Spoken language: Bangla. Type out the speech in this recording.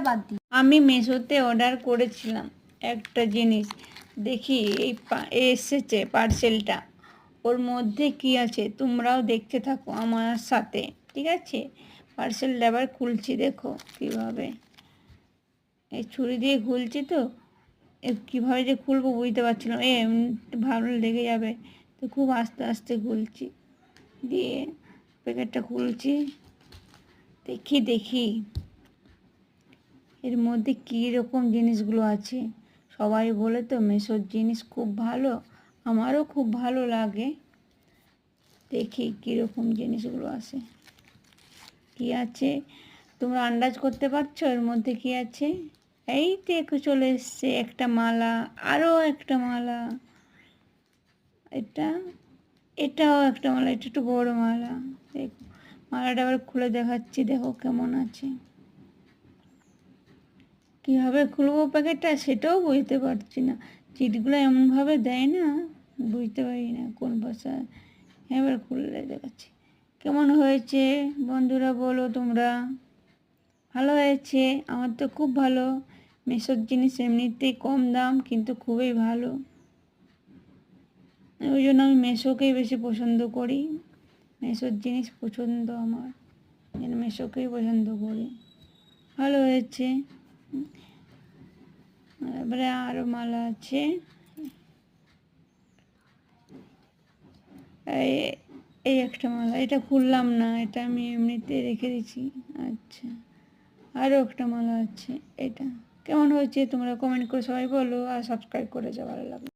বাদ দিই আমি মেশোতে অর্ডার করেছিলাম একটা জিনিস। দেখি এই এসেছে পার্সেলটা। ওর মধ্যে কি আছে তোমরাও দেখতে থাকো আমার সাথে, ঠিক আছে? পার্সেলটা আবার খুলছি, দেখো কীভাবে। এই ছুরি দিয়ে খুলছি তো কীভাবে যে খুলবো বুঝতে পারছিলাম এ, ভালো লেগে যাবে। তো খুব আস্তে আস্তে খুলছি। দিয়ে প্যাকেটটা খুলছি। দেখি দেখি। এর মধ্যে কী রকম জিনিসগুলো আছে? সবাই বলে তো মেশোর জিনিস খুব ভালো, আমারও খুব ভালো লাগে। দেখি কীরকম জিনিসগুলো আছে। কি আছে? তোমরা আন্দাজ করতে পারছ এর মধ্যে কি আছে? এই তো চলে এসছে, একটা মালা আরও একটা মালা। এটা, এটাও একটা মালা, এটা একটু বড় মালা। দেখো, মালাটা আবার খুলে দেখাচ্ছি, দেখো কেমন আছে। কীভাবে খুলবো প্যাকেটটা সেটাও বুঝতে পারছি না। চিটগুলো এমনভাবে দেয় না, বুঝতে পারি না কোন ভাষায়। এবার খুললে দেখাচ্ছি। কেমন হয়েছে? বন্ধুরা বলো তোমরা। ভালো হয়েছে? আমার তো খুব ভালো। মেশোর জিনিস এমনিতেই কম দাম, কিন্তু খুবই ভালো। ওই জন্য আমি মেশোকেই বেশি পছন্দ করি। মেশোর জিনিস পছন্দ আমার। মেশোকেই পছন্দ করি। ভালো হয়েছে? এবারে আরও মালা আছে। এই একটা মালা, এটা খুললাম না, এটা আমি এমনিতে রেখে দিচ্ছি আচ্ছা আরও একটা মালা আছে, এটা। কেমন হয়েছে তোমরা কমেন্ট করে সবাই বলো, আর সাবস্ক্রাইব করে যাওয়ার লাগবে